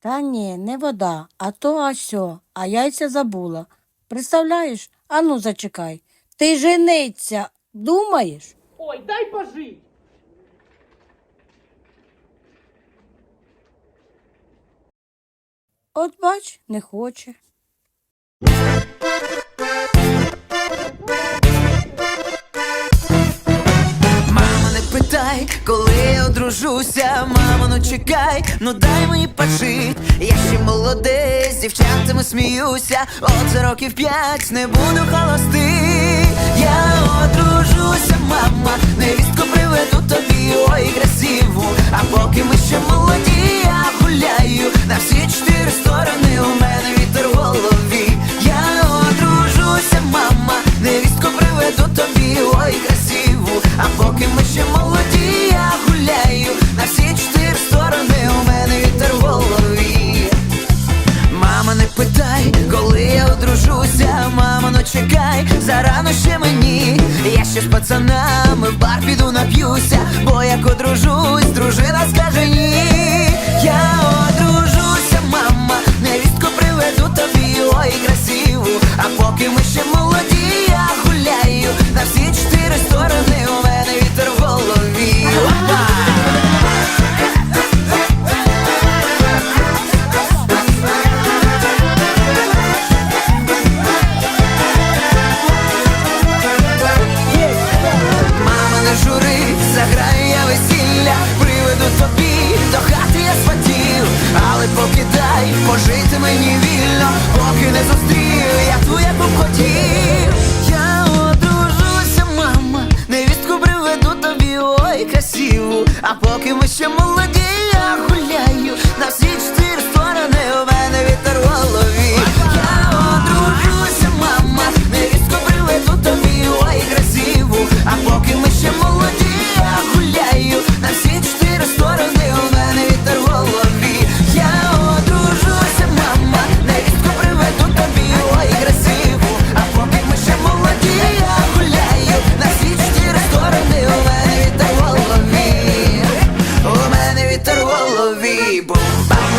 Та ні, не вода, а то а сьо, а яйця забула. Представляєш? Ану, зачекай. Ти жениться, думаєш? Ой, дай пожить. От бач, не хоче. Одружуся, мамо, ну чекай, ну дай мені пожить. Я ще молодий, з дівчатами сміюся, от за років п'ять не буду холостий. Ну чекай, зарано ще мені. Я ще з пацанами в бар піду нап'юся, бо як скаже пожити мені вільно, поки не зустрію я ту, яку хотів. Я одружуся, мама, невістку приведу тобі, ой, красиву, а поки ми ще мали. boom, bang.